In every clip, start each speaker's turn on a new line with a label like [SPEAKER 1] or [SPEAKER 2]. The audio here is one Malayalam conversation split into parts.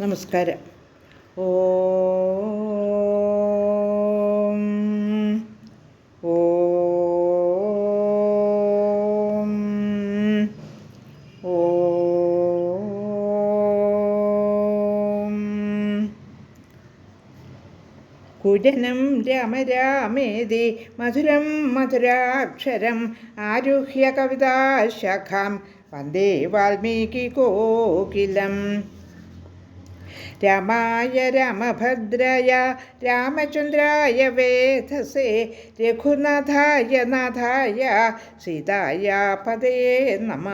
[SPEAKER 1] നമസ്കാരം. ഓ കുജനം രാമ രാമേതി മധുരം മധുരാക്ഷരം ആരുഹ്യ കവിതാശാഖാം വന്ദേ വാൽമീകി കോകിലം. രാമായ രാമഭദ്രയ രാമചന്ദ്രായ വേധസേ രഘുനാഥായ നാഥായ സീതായ പദേ നമ.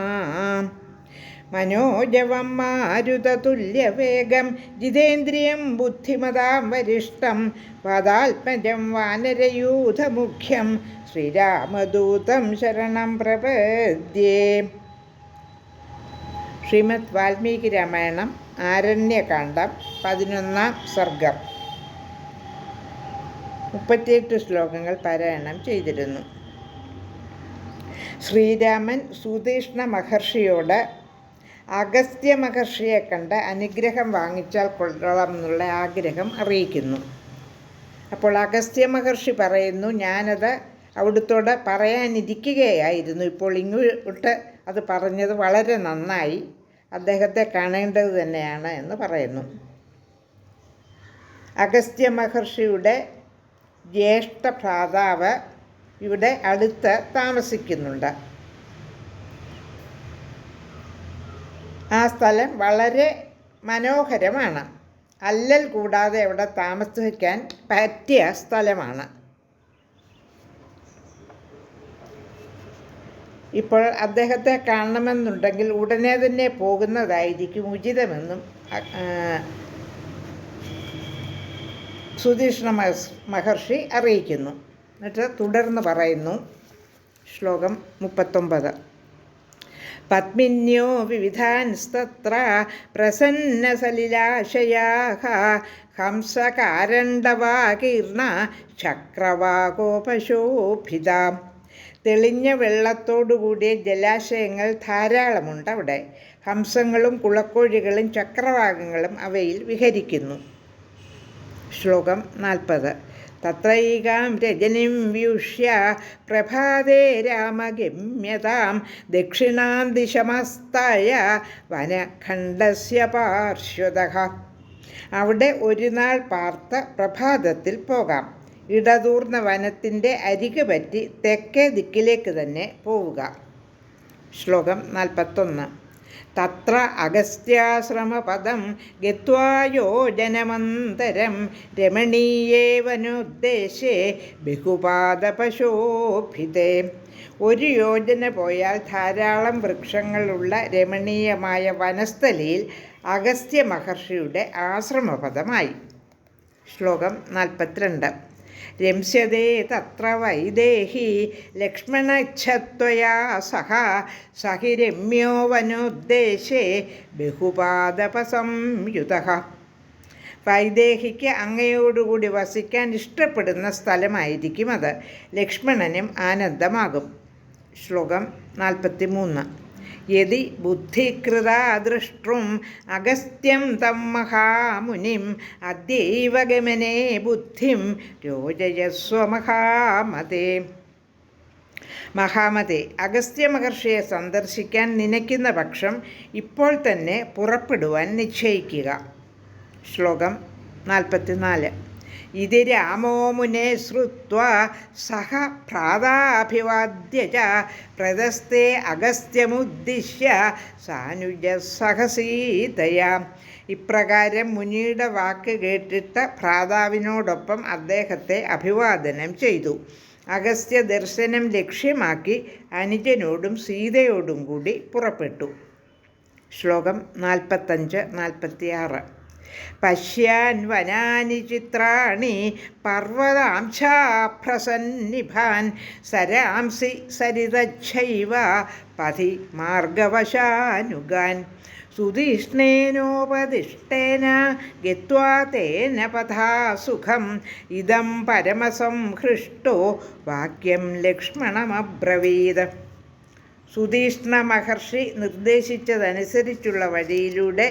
[SPEAKER 1] മനോജവം മാരുതതുല്യവേഗം ജിതേന്ദ്രിയം ബുദ്ധിമതാം വരിഷ്ടം പദാത്മജം വാനരയൂഥമുഖ്യം ശ്രീരാമദൂതം ശരണം പ്രപദ്യേ. ശ്രീമദ് വാൽമീകി രാമായണം ആരണ്യകാന്ഡം പതിനൊന്നാം സർഗം. മുപ്പത്തിയെട്ട് ശ്ലോകങ്ങൾ പാരായണം ചെയ്തിരുന്നു. ശ്രീരാമൻ സുതീഷ്ണ മഹർഷിയോട് അഗസ്ത്യ മഹർഷിയെ കണ്ട് അനുഗ്രഹം വാങ്ങിച്ചാൽ കൊള്ളാം എന്നുള്ള ആഗ്രഹം അറിയിക്കുന്നു. അപ്പോൾ അഗസ്ത്യ മഹർഷി പറയുന്നു ഞാനത് അവിടുത്തോട് പറയാനിരിക്കുകയായിരുന്നു. ഇപ്പോൾ ഇങ്ങോട്ട് അത് പറഞ്ഞത് വളരെ നന്നായി. അദ്ദേഹത്തെ കാണേണ്ടത് തന്നെയാണ് എന്ന് പറയുന്നു. അഗസ്ത്യ മഹർഷിയുടെ ജ്യേഷ്ഠ ഭ്രാതാവ് ഇവിടെ അടുത്ത് താമസിക്കുന്നുണ്ട്. ആ സ്ഥലം വളരെ മനോഹരമാണ്. അല്ലൽ കൂടാതെ അവിടെ താമസിക്കാൻ പറ്റിയ സ്ഥലമാണ്. ഇപ്പോൾ അദ്ദേഹത്തെ കാണണമെന്നുണ്ടെങ്കിൽ ഉടനെ തന്നെ പോകുന്നതായിരിക്കും ഉചിതമെന്നും സുധീഷ്ണ മഹർഷി അറിയിക്കുന്നു. എന്നിട്ട് തുടർന്ന് പറയുന്നു ശ്ലോകം മുപ്പത്തൊമ്പത്. പത്മിന്യോ വിവിധാൻസ്തത്ര പ്രസന്നസലിലാശയാഹ ഹംസകാരണ്ടവാകീർണ ചക്രവാകോപശോഭിതാം. തെളിഞ്ഞ വെള്ളത്തോടുകൂടിയ ജലാശയങ്ങൾ ധാരാളമുണ്ട് അവിടെ. ഹംസങ്ങളും കുളക്കോഴികളും ചക്രവാകങ്ങളും അവയിൽ വിഹരിക്കുന്നു. ശ്ലോകം നാൽപ്പത്. തത്രൈകാം രജനിം വ്യൂഷ്യ പ്രഭാതേ രാമഗമ്യതാം ദക്ഷിണാം ദിശമസ്തായ വനഖണ്ഡസ്യ പാർശ്വത. അവിടെ ഒരു നാൾ പാർത്ത പ്രഭാതത്തിൽ പോകാം. ഇടതൂർന്ന വനത്തിന്റെ അരികെ പറ്റി തെക്കേ ദിക്കിലേക്ക് തന്നെ പോവുക. ശ്ലോകം നാൽപ്പത്തൊന്ന്. തത്ര അഗസ്ത്യാശ്രമപദം ഗത്വായോജനമന്തരം രമണീയേവനുദ്ദേശേ ബഹുപാദപശോഭിതേ. ഒരു യോജന പോയാൽ ധാരാളം വൃക്ഷങ്ങളുള്ള രമണീയമായ വനസ്ഥലിയിൽ അഗസ്ത്യ മഹർഷിയുടെ ആശ്രമപദമായി. ശ്ലോകം നാൽപ്പത്തിരണ്ട്. രംസ്യതേ തത്ര വൈദേഹി ലക്ഷ്മണച്ഛത്വയാ സഹ സഹി രമ്യോ വനുദ്ദേശേ ബഹുപാദപസംയുത. വൈദേഹിക്ക് അങ്ങയോടുകൂടി വസിക്കാൻ ഇഷ്ടപ്പെടുന്ന സ്ഥലമായിരിക്കും അത്. ലക്ഷ്മണനും ആനന്ദമാകും. ശ്ലോകം നാൽപ്പത്തി മൂന്ന് യതി ബുദ്ധികൃതാദൃഷ്ടും അഗസ്ത്യം തം മഹാമുനിം അദ്യൈവ ഗമനേ ബുദ്ധിം രോചയസ്വ മഹാമതേ. മഹാമതേ അഗസ്ത്യ മഹർഷിയെ സന്ദർശിക്കാൻ നനയ്ക്കുന്ന പക്ഷം ഇപ്പോൾ തന്നെ പുറപ്പെടുവാൻ നിശ്ചയിക്കുക. ശ്ലോകം നാൽപ്പത്തിനാല്. ഇത് രാമോ മുനെ ശ്രുത്വ സഹ ഭ്രാതാഭിവാദ്യ ച. പ്രദസ്തേ അഗസ്ത്യമുദ്ദിശ്യ സാനുജ സഹസീതയാ. ഇപ്രകാരം മുനിയുടെ വാക്ക് കേട്ടിട്ട് ഭ്രാതാവിനോടൊപ്പം അദ്ദേഹത്തെ അഭിവാദനം ചെയ്തു. അഗസ്ത്യ ദർശനം ലക്ഷ്യമാക്കി അനുജനോടും സീതയോടും കൂടി പുറപ്പെട്ടു. ശ്ലോകം നാൽപ്പത്തഞ്ച് നാൽപ്പത്തിയാറ്. പശ്യാൻ വനാനി ചിത്രാണി പർവതാംശാപ്രസന്നിഭാൻ സരാംസി സരിതച്ഛൈവ പതി മാർഗവശാനുഗാൻ സുതീഷ്ണേനോപദിഷ്ടേന ഗത്വാ പഥാ സുഖം ഇതം പരമസംഹൃഷ്ടോ വാക്യം ലക്ഷ്മണമബ്രവീത്. സുതീഷ്ണ മഹർഷി നിർദ്ദേശിച്ചതനുസരിച്ചുള്ള വഴിയിലൂടെ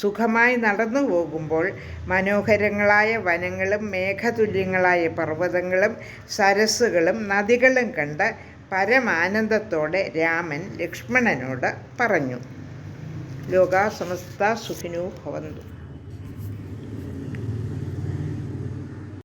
[SPEAKER 1] സുഖമായി നടന്നു പോകുമ്പോൾ മനോഹരങ്ങളായ വനങ്ങളും മേഘതുല്യങ്ങളായ പർവതങ്ങളും സരസ്സുകളും നദികളും കണ്ട് പരമാനന്ദത്തോടെ രാമൻ ലക്ഷ്മണനോട് പറഞ്ഞു. ലോകാസമസ്ത സുഖിനോ ഭവന്തു.